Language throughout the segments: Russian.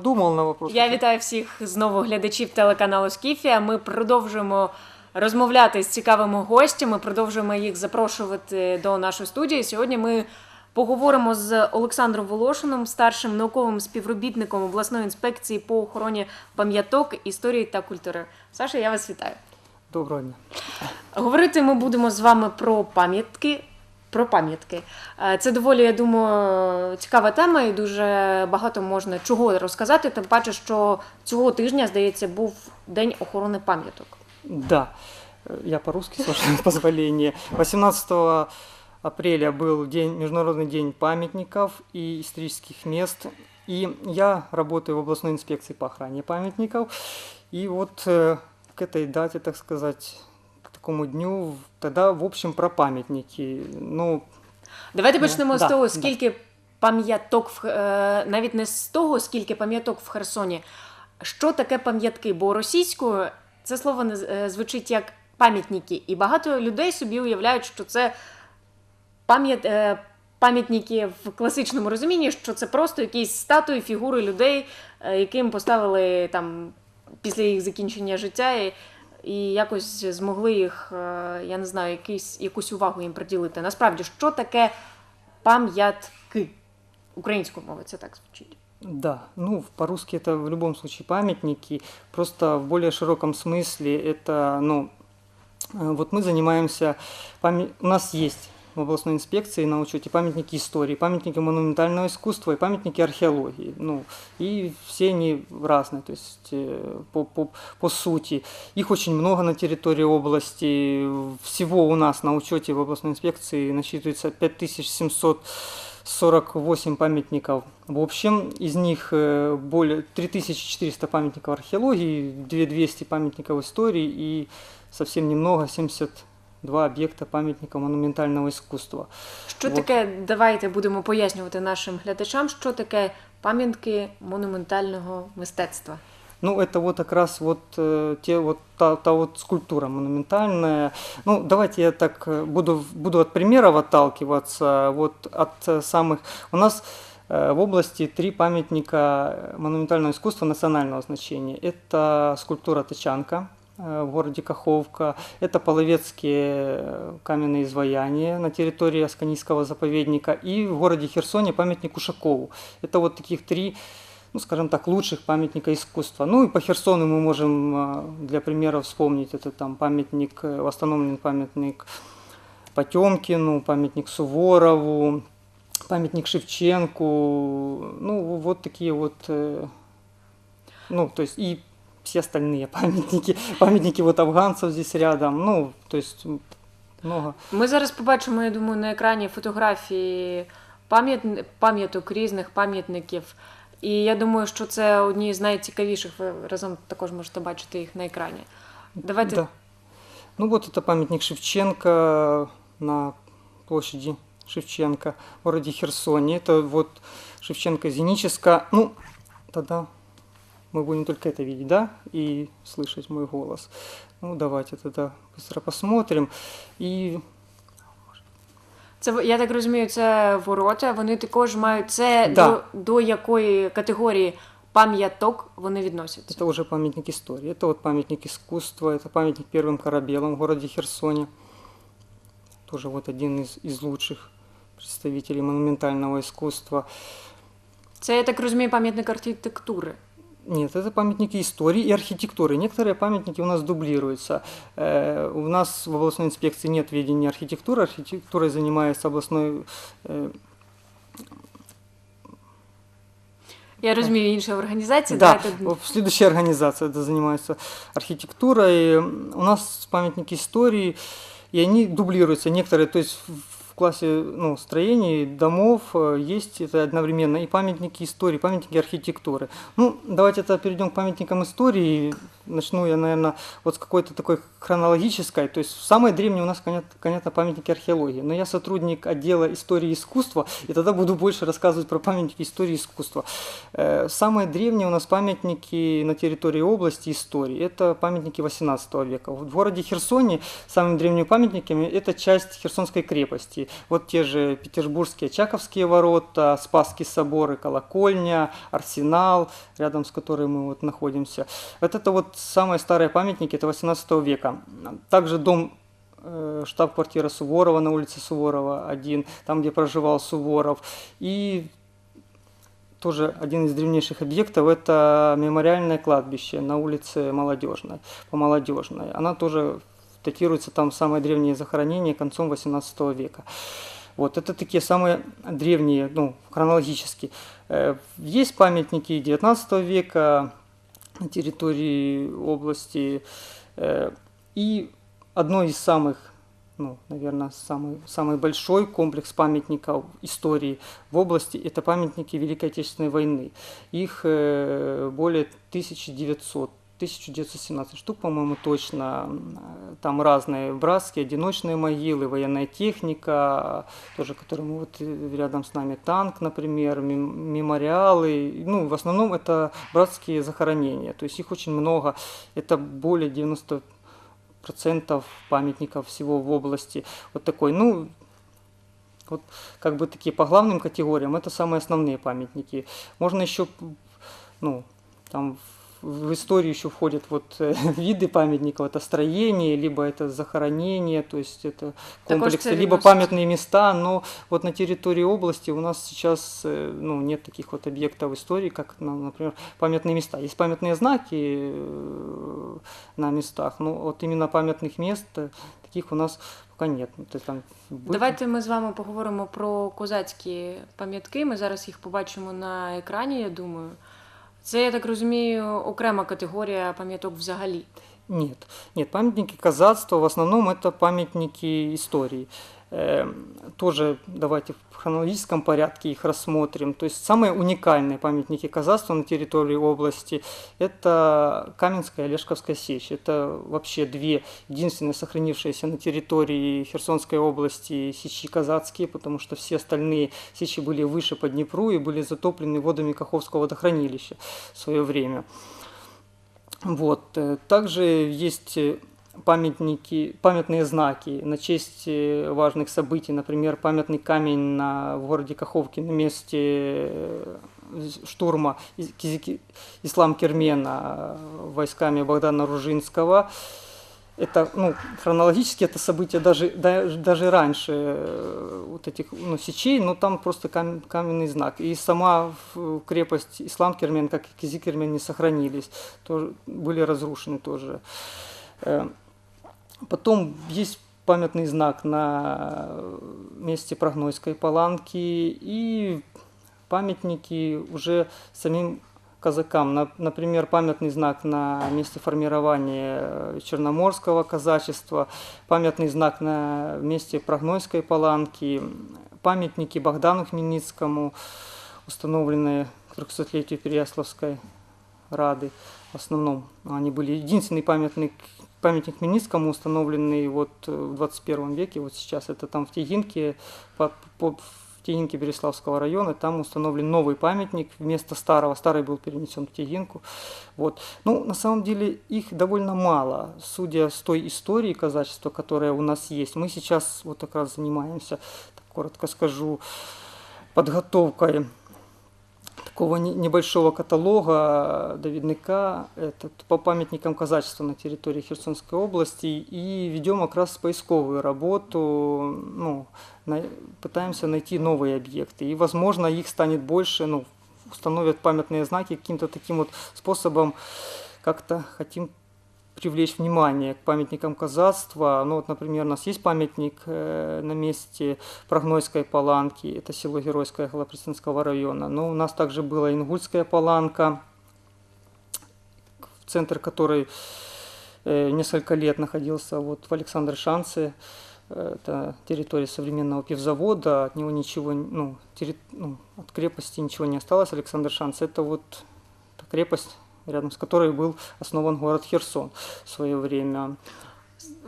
подумал на вопрос. Я вітаю всіх знову глядачів телеканалу Скіфія. Ми продовжуємо розмовляти з цікавими гостями, продовжуємо їх запрошувати до нашої студії. Сьогодні ми поговоримо з Олександром Волошином, старшим науковим співробітником обласної інспекції по охороні пам'яток, історії та культури. Саша, я вас вітаю. Доброго дня. Говорити ми будемо з вами про пам'ятки Про пам'ятки. Е, Це доволі, я думаю, цікава тема, і дуже багато можна чого розказати. Тим паче, що цього тижня, здається, був День охорони пам'яток. Да, э, я по-русски, с вашего позволения. 18 апреля был день, Международный день памятников и исторических мест. И я работаю в областной инспекции по охране памятников. И вот э, к этой дате, так сказать, к такому дню, тогда, в общем, про памятники. Ну, Давайте Ну, почнемо з да, того, да. скільки пам'яток в е, навіть не з того, скільки пам'яток в Херсоні. Що таке пам'ятки? Бо російською це слово не е, звучить як пам'ятники, і багато людей собі уявляють, що це пам'ят, е, пам'ятники в класичному розумінні, що це просто якісь статуї, фігури людей, е, яким поставили там після їх закінчення життя. І, і якось змогли їх, е, я не знаю, якийсь, якусь увагу їм приділити. Насправді, що таке пам'ятки? Українською мовою це так звучить. Да, ну по-русски это в любом случае памятники, просто в более широком смысле это, ну, э, вот мы занимаемся, памя- у нас есть в областной инспекции на учете памятники истории, памятники монументального искусства и памятники археологии, ну, и все они разные, то есть э, по, по, по сути. Их очень много на территории области, всего у нас на учете в областной инспекции насчитывается 5700 48 памятников в общем. Из них э, более 3400 памятников археологии, 2200 памятников истории и совсем немного, 72 объекта памятников монументального искусства. Що Вот. таке, давайте будемо пояснювати нашим глядачам, що таке пам'ятки монументального мистецтва. Ну, это вот как раз вот э, те вот та, та вот скульптура монументальная. Ну, давайте я так э, буду, буду от примеров отталкиваться. Вот от э, самых... У нас э, в области три памятника монументального искусства национального значения. Это скульптура Тычанка э, в городе Каховка, это половецкие э, каменные изваяния на территории Асканийского заповедника и в городе Херсоне памятник Ушакову. Это вот таких три ну, скажем так, лучших памятника искусства. Ну и по Херсону мы можем а, для примера вспомнить, это там памятник, э, восстановленный памятник Потемкину, памятник Суворову, памятник Шевченку, ну вот такие вот, э, ну то есть и все остальные памятники, памятники вот афганцев здесь рядом, ну то есть м, много. Ми зараз побачимо, я думаю, на екрані фотографії пам'ят- пам'яток різних пам'ятників. І я думаю, що це одні з найцікавіших. Ви разом також можете бачити їх на екрані. Давайте Да. Ну вот это памятник Шевченко на площади Шевченко в городе Херсоне. Это вот Шевченко Зеническа. Ну, тогда мы будем только это видеть, да, и слышать мой голос. Ну, давайте тогда быстро посмотрим. И Це я так розумію, це ворота. Вони також мають це Да. до, до якої категорії пам'яток вони відносяться. это уже памятник истории. Это вот памятник искусства, это памятник первым корабелам в городе Херсоне. Тоже вот один из, из лучших представителей монументального искусства. Це я так розумію, пам'ятник архітектури. Нет, это памятники истории и архитектуры. Некоторые памятники у нас дублируются. Э, у нас в областной инспекции нет ведения архитектуры. Архитектурой занимается областной... э, Я розумію, інша організація. да, Давайте в- следующая организация это занимается архитектурой. У нас памятники истории, и они дублируются. Некоторые, то есть в в классе ну, строений домов э, есть это одновременно и памятники истории, памятники архитектуры. Ну, давайте тогда перейдем к памятникам истории. начну я, наверное, вот с какой-то такой хронологической. То есть самые древние у нас, конечно, конечно, памятники археологии. Но я сотрудник отдела истории искусства, и тогда буду больше рассказывать про памятники истории искусства. Э, самые древние у нас памятники на территории области истории. Это памятники 18 века. В городе Херсоне самыми древними памятниками это часть Херсонской крепости. Вот те же Петербургские Чаковские ворота, Спасский собор и колокольня, Арсенал, рядом с которым мы вот находимся. Вот это вот самые старые памятники, это 18 века. Также дом э, штаб-квартира Суворова на улице Суворова один, там, где проживал Суворов. И тоже один из древнейших объектов – это мемориальное кладбище на улице Молодежной, по Молодежной. Она тоже датируется там самое древнее захоронение концом 18 века. Вот это такие самые древние, ну, хронологически. Э, есть памятники 19 века на территории области. Э, и одно из самых, ну, наверное, самый, самый большой комплекс памятников истории в области – это памятники Великой Отечественной войны. Их э, более 1900 1917 штук, по-моему, точно. Там разные братские, одиночные могилы, военная техника, тоже, которым вот рядом с нами танк, например, мемориалы. Ну, в основном это братские захоронения, то есть их очень много. Это более 90 процентов памятников всего в области. Вот такой, ну, вот как бы такие по главным категориям, это самые основные памятники. Можно еще, ну, там в историю еще входят вот э, виды памятников, это строение, либо это захоронение, то есть это комплексы, либо памятные места, но вот на территории области у нас сейчас э, ну, нет таких вот объектов истории, как, ну, например, памятные места. Есть памятные знаки э, на местах, но вот именно памятных мест таких у нас пока нет. Ну, там Давайте ми з вами поговоримо про козацькі пам'ятки. Ми зараз їх побачимо на екрані, я думаю. Це, я так розумію, окрема категорія пам'яток взагалі. Нет, нет, памятники казацтва в основном это памятники истории. Эм, тоже давайте в хронологическом порядке их рассмотрим. То есть самые уникальные памятники казахства на территории области – это Каменская и Олешковская сечь. Это вообще две единственные сохранившиеся на территории Херсонской области сечи казацкие, потому что все остальные сечи были выше по Днепру и были затоплены водами Каховского водохранилища в свое время. Вот. Э, также есть памятники, памятные знаки на честь э, важных событий, например, памятный камень на, в городе Каховке на месте э, штурма Ислам Кермена войсками Богдана Ружинского. Это, ну, хронологически это событие даже, даже раньше э, вот этих ну, сечей, но там просто кам, каменный знак. И сама крепость Ислам Кермен, как и Кизи Кермен, не сохранились, тоже, были разрушены тоже. Потом есть памятный знак на месте Прогнойской паланки и памятники уже самим казакам. Например, памятный знак на месте формирования Черноморского казачества, памятный знак на месте Прогнойской паланки, памятники Богдану Хмельницкому, установленные к 300-летию Переяславской Рады. В основном они были единственный памятник памятник Хмельницкому, установленный вот э, в 21 веке, вот сейчас это там в Тегинке, по, по, в Тегинке Береславского района, там установлен новый памятник вместо старого, старый был перенесен в Тегинку. Вот. Ну, на самом деле их довольно мало, судя с той истории казачества, которая у нас есть. Мы сейчас вот как раз занимаемся, так коротко скажу, подготовкой такого небольшого каталога довідника этот, по памятникам казачества на территории Херсонской области и ведем как раз поисковую работу, ну, на, пытаемся найти новые объекты. И, возможно, их станет больше, ну, установят памятные знаки каким-то таким вот способом, как-то хотим привлечь внимание к памятникам казацтва. Ну вот, например, у нас есть памятник э, на месте Прогнойской паланки, это село Геройское Голопристинского района. Но у нас также была Ингульская паланка, в центр которой э, несколько лет находился вот в Александр Шанце. Это территория современного пивзавода, от него ничего, ну, терри, ну, от крепости ничего не осталось. Александр Шанс, это вот крепость рядом с которой был основан город Херсон в свое время.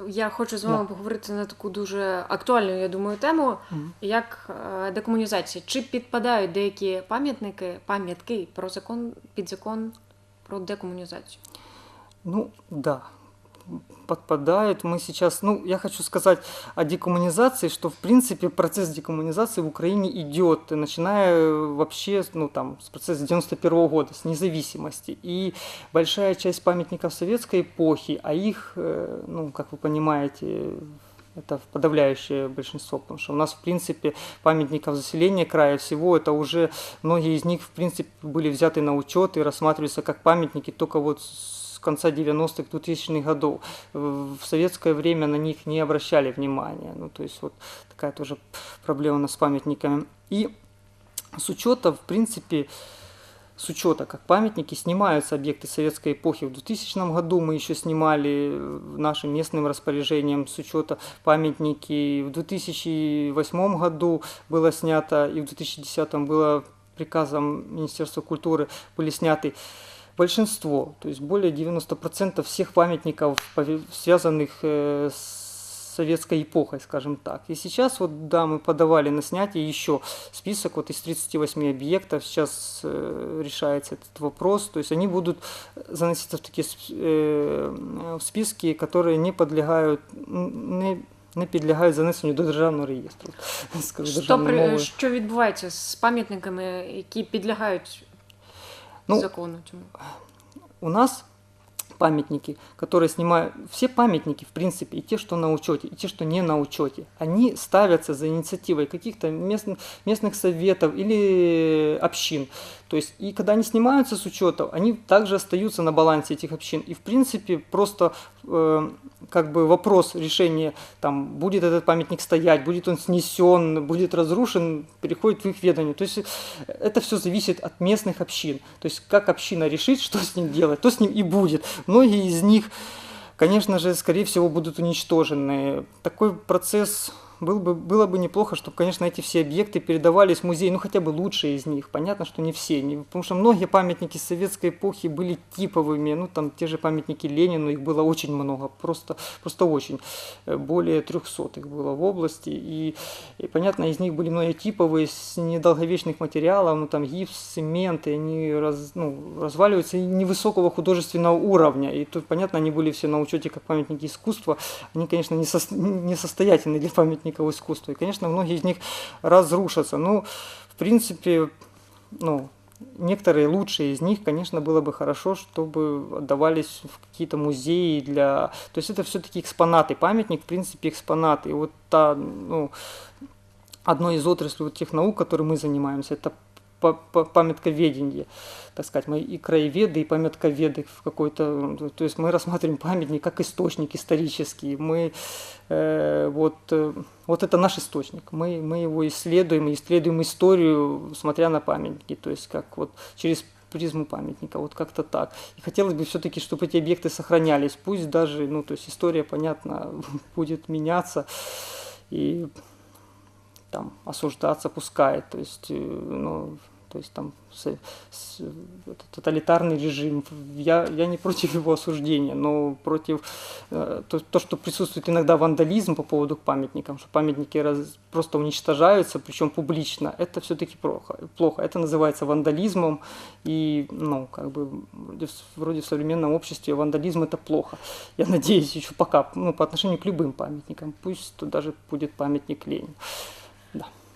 Я хочу з вами Да. поговорити на таку дуже актуальну, я думаю, тему, Мгм. як е, декомунізація. Чи підпадають деякі пам'ятники, пам'ятки про закон під закон про декомунізацію? Ну, да, подпадают. Мы сейчас, ну, я хочу сказать о декоммунизации, что, в принципе, процесс декоммунизации в Украине идет, начиная э, вообще, ну, там, с процесса 91 года, с независимости. И большая часть памятников советской эпохи, а их, э, ну, как вы понимаете, это подавляющее большинство, потому что у нас, в принципе, памятников заселения края всего, это уже многие из них, в принципе, были взяты на учет и рассматриваются как памятники только вот с конца 90-х, 2000-х годов. В советское время на них не обращали внимания. Ну, то есть вот такая тоже проблема у нас с памятниками. И с учета, в принципе, с учета, как памятники, снимаются объекты советской эпохи. В 2000 году мы еще снимали нашим местным распоряжением с учета памятники. В 2008 году было снято, и в 2010 было приказом Министерства культуры были сняты большинство, то есть более 90% всех памятников, пове- связанных э, с советской эпохой, скажем так. И сейчас вот, да, мы подавали на снятие еще список вот из 38 объектов, сейчас э, решается этот вопрос, то есть они будут заноситься в такие сп- э, в списки, которые не подлягают, н- не, не підлягають занесенню до державного реєстру. Скажу Що, державною при, мовою. що відбувається з пам'ятниками, які підлягають ну, закону цьому? у нас памятники, которые снимают, все памятники, в принципе, и те, что на учете, и те, что не на учете, они ставятся за инициативой каких-то местных, местных советов или общин. То есть, и когда они снимаются с учета, они также остаются на балансе этих общин. И, в принципе, просто э, как бы вопрос решения, там, будет этот памятник стоять, будет он снесен, будет разрушен, переходит в их ведомие. То есть, э, это все зависит от местных общин. То есть, как община решит, что с ним делать, то с ним и будет. Многие из них, конечно же, скорее всего, будут уничтожены. Такой процесс был бы, было бы неплохо, чтобы, конечно, эти все объекты передавались в музей, ну хотя бы лучшие из них. Понятно, что не все, не, потому что многие памятники советской эпохи были типовыми, ну там те же памятники Ленину, их было очень много, просто, просто очень. Э, Более 300 их было в области, и, и понятно, из них были многие типовые, с недолговечных материалов, ну там гипс, цемент, и они раз, ну, разваливаются и невысокого художественного уровня. И тут, понятно, они были все на учете как памятники искусства. Они, конечно, не, сос- не состоятельны для памятников искусства. И, конечно, многие из них разрушатся. Ну, в принципе, ну, некоторые лучшие из них, конечно, было бы хорошо, чтобы отдавались в какие-то музеи для... То есть это все-таки экспонаты. Памятник, в принципе, экспонат. И вот та, ну, одной из отраслей вот тех наук, которой мы занимаемся, это па- па- памятковедение, так сказать, мы и краеведы, и памятковеды в какой-то, то есть мы рассматриваем памятник как источник исторический, мы э, вот, э, вот это наш источник, мы, мы его исследуем, исследуем историю, смотря на памятники, то есть как вот через призму памятника, вот как-то так. И хотелось бы все-таки, чтобы эти объекты сохранялись, пусть даже, ну, то есть история, понятно, будет меняться, и там осуждаться пускай, то есть, э, ну, то есть там с- с- тоталитарный режим. Я, я не против его осуждения, но против э, то, то, что присутствует иногда вандализм по поводу к памятникам, что памятники раз- просто уничтожаются, причем публично, это все-таки плохо, плохо. Это называется вандализмом, и, ну, как бы, вроде, вроде в современном обществе вандализм это плохо. Я надеюсь, еще пока, ну, по отношению к любым памятникам, пусть даже будет памятник Ленину.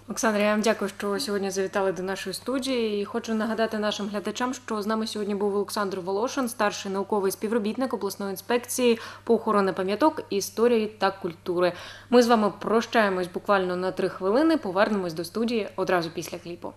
Олександр, я вам дякую, що сьогодні завітали до нашої студії. І хочу нагадати нашим глядачам, що з нами сьогодні був Олександр Волошин, старший науковий співробітник обласної інспекції по охорони пам'яток, історії та культури. Ми з вами прощаємось буквально на три хвилини. Повернемось до студії одразу після кліпу.